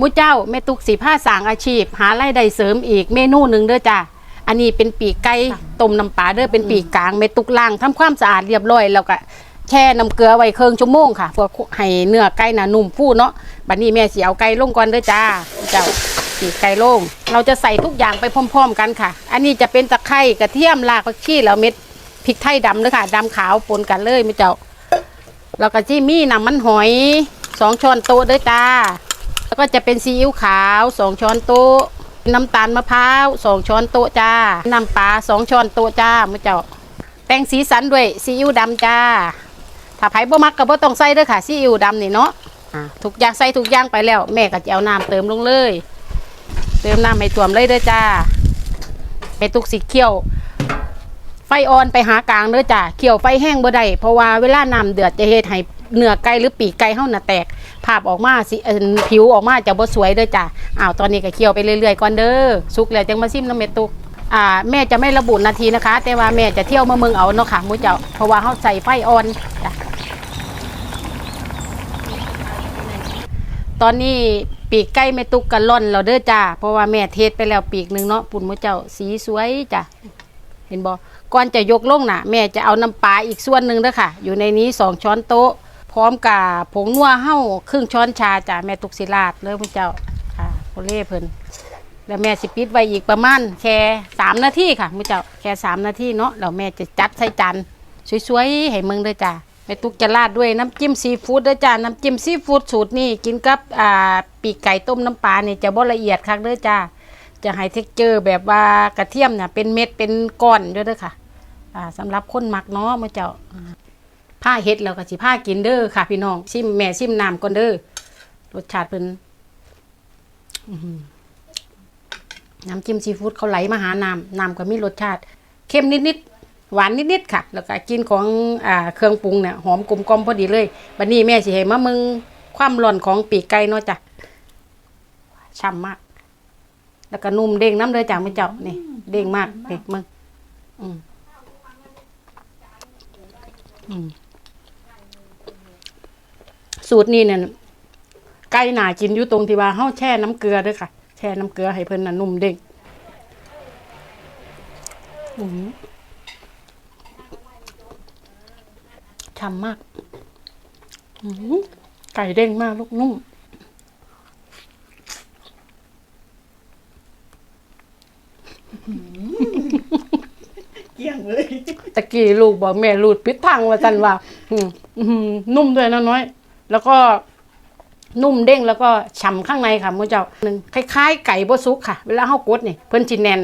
มูเจ้าแม่ตุกสีผ้าสางอาชีพ หารายได้เสริมอีกเมนูหนึ่งเด้อจ้าอันนี้เป็นปีกไก่ต้มน้ำปลาเด้อเป็นปีกกลางแม่ตุกล่างทำความสะอาดเรียบร้อยแล้วก็แช่น้ำเกลือไว้ครึ่งชั่วโมงค่ะเพื่อให้เนื้อไก่น่ะนุ่มฟูเนาะบัดนี้แม่สิเอาไก่ลงก่อนเด้อจ้าเจ้าปีกไก่ลงเราจะใส่ทุกอย่างไปพร้อม ๆ กันค่ะ อันนี้จะเป็นตะไคร้กระเทียมรากผักชีแล้วเม็ดพริกไทยดำเด้อค่ะดำขาวปนกันเลยแม่เจ้าแล้วก็ที่มีน้ำมันหอยสองช้อนโต๊ะเด้อจ้าแล้ว ก็จะเป็นซีอิ๊วขาวสองช้อนโต๊ะ น้ำตาลมะพร้าวสองช้อนโต๊ะจ้า น้ำปลาสองช้อนโต๊ะจ้ามื่อเจ้าแป้งสีสันด้วยซีอิ๊วดำจ้า ถ้าไผ่บ่มักก็บ่ต้องใส่เด้อค่ะซีอิ๊วดำนี่เนาะอ่าทุกอย่างใส่ทุกอย่างไปแล้ว แม่ก็จะเอาน้ำเติมลงเลย เติมน้ำให้ท่วมเลยเด้อจ้าไปตุกสีเขียว ไฟอ่อนไปหากลางเด้อจ้าเขียวไฟแห้งบ่ได้เพราะว่าเวลาน้ำเดือดจะเฮ็ดให้ เนื้อไก่หรือปีกไก่เฮาน่ะแตกภาพออกมาสิเอิ่นผิวออกมาจะบ่สวยเด้อจ้าอ้าวตอนนี้ก็เคี่ยวไปเรื่อยๆก่อนเด้อสุกแล้วจังมาซิมน้ำเม็ดตุกอ่าแม่จะไม่ระบุนาทีนะคะ แต่ว่าแม่จะเที่ยวมาเมืองเอาเนาะค่ะหมูเจ้าเพราะว่าเฮาใส่ไฟอ่อนจ้ะตอนนี้ปีกไก่แม่ตุกกันล่อนแล้วเด้อจ้าเพราะว่าแม่เทศไปแล้วปีกหนึงเนาะปุ่นหมูเจ้าสีสวยจ้ะเห็นบ่ก่อนจะยกลงน่ะ แม่จะเอาน้ำปลาอีกส่วนหนึ่งเด้อค่ะ อยู่ในนี้สองช้อนโต๊ะ พร้อมกับผงนัวเห่าครึ่งช้อนชาจ้ะแม่ตุกศิลาดเลยพระเจ้าค่ะโคเล่เพิ่นแล้วแม่สิปิดไว้อีกประมาณแค่สามนาทีค่ะมุเจ้าแค่สามนาทีเนาะแล้วแม่จะจัดใส่จานสวยๆให้มึงเด้อจ้ะแม่ตุกจะราดด้วยน้ำจิ้มซีฟู้ดเด้อจ้ะน้ำจิ้มซีฟู้ดสูตรนี่กินกับอ่าปีกไก่ต้มน้ำปลานี่จะบ่ละเอียดคักเด้อจ้าจะให้เท็กเจอร์แบบว่ากระเทียมเนี่ยเป็นเม็ดเป็นก้อนด้วยเด้อค่ะอ่าสำหรับคนหมักเนาะมื่อเจ้า ผ้าเฮ็ดแล้วก็สิผ้ากินเด้อค่ะ พี่น้องชิมแม่ชิมน้ำก่อนเด้อรสชาติเพิ่นน้ำจิ้มซีฟู้ดเขาไหลมาหาน้ำน้ำก็มีรสชาติเค็มนิดๆหวานนิดๆค่ะ แล้วก็กินของอ่าเครื่องปรุงเนี่ยหอมกลมกลอมพอดีเลยบัดนี้แม่สิให้มามึงความร้อนของปีกไก่เนาะจ้ะช่ำมาก แล้วก็นุ่มเด้งน้ำเลยจ้ะมื่อเจ้านี่เด้งมากเด็กมึงอืมอืม สูตรนี้เนี่ยไก่หนากินอยู่ตรงที่ว่าเฮาแช่น้ำเกลือเด้วยค่ะ แช่น้ำเกลือให้เพิ่นน่ะนุ่มเด้งอื้อหือฉ่ำมากอื้อหือไก่เด้งมากลูกนุ่มเกลี้ยงเลย ตะกี้ลูกบอกแม่รูดพิษทางว่าจันว่าอืมอื้อหือนุ่มด้วยนะน้อย แล้วก็นุ่มเด้งแล้วก็ฉ่ำข้างในค่ะมือเจ้าหนึ่งคล้ายๆ ไก่บซุกค่ะ เวลาเฮากดนี่เพิ่นจิแนน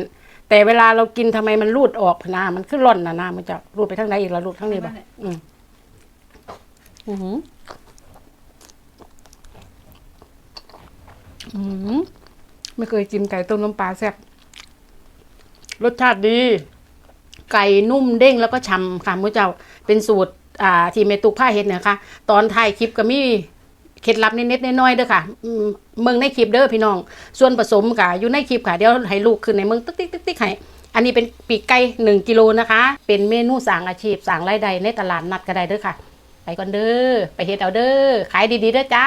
แต่เวลาเรากินทำไมมันรูดออกนะมันขึ้นร่อนนะนะมือเจ้ารูดไปทางไหนอีกแล้วรูดทางนี้บ่อืมอือหืออือไม่เคยกินไก่ต้มน้ำปลาแซ่บรสชาติดี ไก่นุ่มเด้งแล้วก็ฉ่ำค่ะมือเจ้าเป็นสูตร อ่าที่เมตุกผ้าเฮ็ดเนี่ยค่ะ ตอนถ่ายคลิปก็มีเคล็ดลับนิดๆน้อยๆเด้อค่ะเมืองในคลิปเด้อพี่น้อง ส่วนผสมค่ะอยู่ในคลิปค่ะเดี๋ยวให้ลูกขึ้นในเมืองติ๊กติ๊กติ๊กติ๊กให้อันนี้เป็นปีกไก่หนึ่งกิโลนะคะ เป็นเมนูสร้างอาชีพสร้างรายได้ในตลาดนัดก็ได้เด้อค่ะ ไปก่อนเด้อไปเฮ็ดเอาเด้อขายดีๆเด้อจ้า